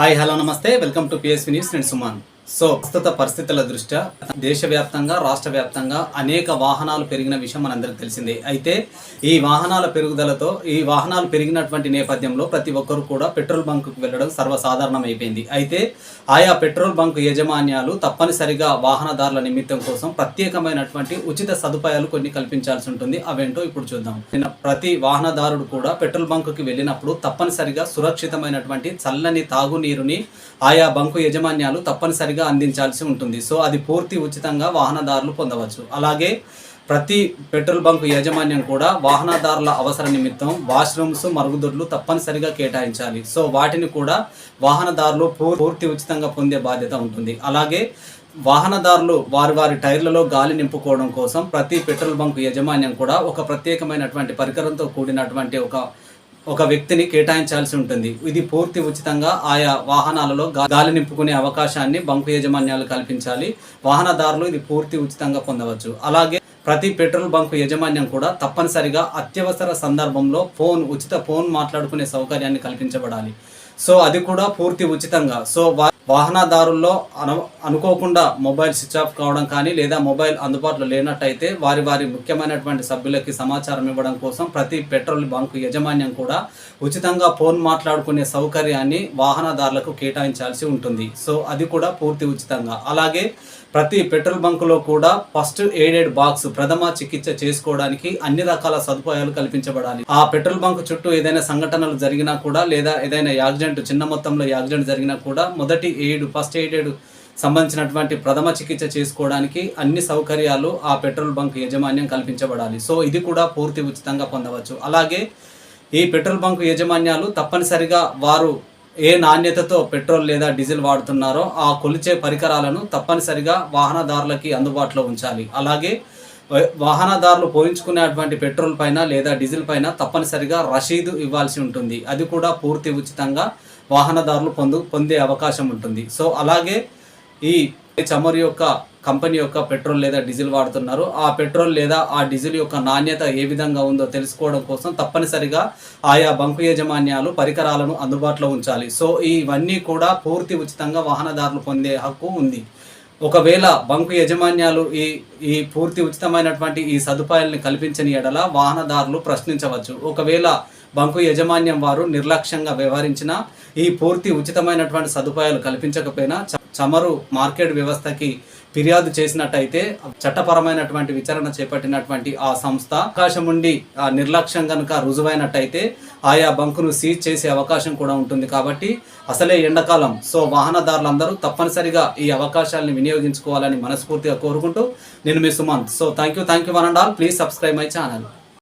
Hi hello నమస్తే. Welcome to PSV news నేను Suman. So ప్రస్తుత పరిస్థితుల దృష్ట్యా దేశవ్యాప్తంగా రాష్ట్ర వ్యాప్తంగా అనేక వాహనాలు పెరిగిన విషయం మనందరికి తెలిసిందే. అయితే ఈ వాహనాల పెరుగుదలతో ఈ వాహనాలు పెరిగినటువంటి నేపథ్యంలో ప్రతి ఒక్కరు కూడా పెట్రోల్ బంకుకు వెళ్ళడం సర్వసాధారణం అయిపోయింది అయితే ఆయా పెట్రోల్ బంక్ యాజమాన్యాలు తప్పనిసరిగా వాహనదారుల నిమిత్తం కోసం ప్రత్యేకమైనటువంటి ఉచిత సదుపాయాలు కొన్ని కల్పించాల్సి ఉంటుంది. అవేంటో ఇప్పుడు చూద్దాం. నిన్న ప్రతి వాహనదారుడు కూడా పెట్రోల్ బంకుకి వెళ్ళినప్పుడు తప్పనిసరిగా సురక్షితమైనటువంటి చల్లని తాగునీరుని ఆయా బంకు యజమాన్యాలు తప్పనిసరిగా అందించాల్సి ఉంటుంది. సో అది పూర్తి ఉచితంగా వాహనదారులు పొందవచ్చు. అలాగే ప్రతి పెట్రోల్ బంక్ యాజమాన్యం కూడా వాహనదారుల అవసర నిమిత్తం వాష్రూమ్స్ మరుగుదొడ్లు తప్పనిసరిగా కేటాయించాలి. సో వాటిని కూడా వాహనదారులు పూర్తి ఉచితంగా పొందే బాధ్యత ఉంటుంది. అలాగే వాహనదారులు వారి వారి టైర్లలో గాలి నింపుకోవడం కోసం ప్రతి పెట్రోల్ బంక్ యాజమాన్యం కూడా ఒక ప్రత్యేకమైనటువంటి పరికరంతో కూడినటువంటి ఒక ఒక వ్యక్తిని కేటాయించాల్సి ఉంటుంది. ఇది పూర్తి ఉచితంగా ఆయా వాహనాలలో గాలి నింపుకునే అవకాశాన్ని బంకు యాజమాన్యాలు కల్పించాలి. వాహనదారులు ఇది పూర్తి ఉచితంగా పొందవచ్చు. అలాగే ప్రతి పెట్రోల్ బంకు యాజమాన్యం కూడా తప్పనిసరిగా అత్యవసర సందర్భంలో ఫోన్ ఉచిత ఫోన్ మాట్లాడుకునే సౌకర్యాన్ని కల్పించబడాలి. సో అది కూడా పూర్తి ఉచితంగా. సో వాహనదారుల్లో అను అనుకోకుండా మొబైల్ స్విచ్ ఆఫ్ కావడం కానీ లేదా మొబైల్ అందుబాటులో లేనట్టయితే వారి వారి ముఖ్యమైనటువంటి సభ్యులకి సమాచారం ఇవ్వడం కోసం ప్రతి పెట్రోల్ బంకు యాజమాన్యం కూడా ఉచితంగా ఫోన్ మాట్లాడుకునే సౌకర్యాన్ని వాహనదారులకు కేటాయించాల్సి ఉంటుంది. సో అది కూడా పూర్తి ఉచితంగా. అలాగే ప్రతి పెట్రోల్ బంకులో కూడా ఫస్ట్ ఎయిడెడ్ బాక్స్ ప్రథమ చికిత్స చేసుకోవడానికి అన్ని రకాల సదుపాయాలు కల్పించబడాలి. ఆ పెట్రోల్ బంక్ చుట్టూ ఏదైనా సంఘటనలు జరిగినా కూడా లేదా ఏదైనా యాక్సిడెంట్ చిన్న మొత్తంలో యాక్సిడెంట్ జరిగినా కూడా మొదటి ఎయిడ్ ఫస్ట్ ఎయిడెడ్ సంబంధించినటువంటి ప్రథమ చికిత్స చేసుకోవడానికి అన్ని సౌకర్యాలు ఆ పెట్రోల్ బంక్ యాజమాన్యం కల్పించబడాలి. సో ఇది కూడా పూర్తి ఉచితంగా పొందవచ్చు. అలాగే ఈ పెట్రోల్ బంక్ యాజమాన్యాలు తప్పనిసరిగా వారు ఏ నాణ్యతతో పెట్రోల్ లేదా డీజిల్ వాడుతున్నారో ఆ కొలిచే పరికరాలను తప్పనిసరిగా వాహనదారులకి అందుబాటులో ఉంచాలి. అలాగే వాహనదారులు పోయించుకునేటువంటి పెట్రోల్ పైన లేదా డీజిల్ పైన తప్పనిసరిగా రసీదు ఇవ్వాల్సి ఉంటుంది. అది కూడా పూర్తి ఉచితంగా వాహనదారులు పొందు పొందే అవకాశం ఉంటుంది. సో అలాగే ఈ చమురు యొక్క కంపెనీ యొక్క పెట్రోల్ లేదా డీజిల్ వాడుతున్నారు. ఆ పెట్రోల్ లేదా ఆ డీజిల్ యొక్క నాణ్యత ఏ విధంగా ఉందో తెలుసుకోవడం కోసం తప్పనిసరిగా ఆయా బంకు యాజమాన్యాలు పరికరాలను అందుబాటులో ఉంచాలి. సో ఇవన్నీ కూడా పూర్తి ఉచితంగా వాహనదారులు పొందే హక్కు ఉంది. ఒకవేళ బంకు యజమాన్యాలు ఈ ఈ పూర్తి ఉచితమైనటువంటి ఈ సదుపాయాలను కల్పించని ఎడల వాహనదారులు ప్రశ్నించవచ్చు. ఒకవేళ బంకు యజమాన్యం వారు నిర్లక్ష్యంగా వ్యవహరించిన ఈ పూర్తి ఉచితమైనటువంటి సదుపాయాలు కల్పించకపోయినా చ- మార్కెట్ వ్యవస్థకి ఫిర్యాదు చేసినట్టయితే చట్టపరమైనటువంటి విచారణ చేపట్టినటువంటి ఆ సంస్థ అవకాశం ఉండి ఆ నిర్లక్ష్యం కనుక రుజువైనట్టయితే ఆయా బంకును సీజ్ చేసే అవకాశం కూడా ఉంటుంది కాబట్టి అసలే ఎండాకాలం. సో వాహనదారులందరూ తప్పనిసరిగా ఈ అవకాశాలను వినియోగించుకోవాలని మనస్ఫూర్తిగా కోరుకుంటూ నేను మీ Sumanth. So thank you thank you one and all please subscribe my channel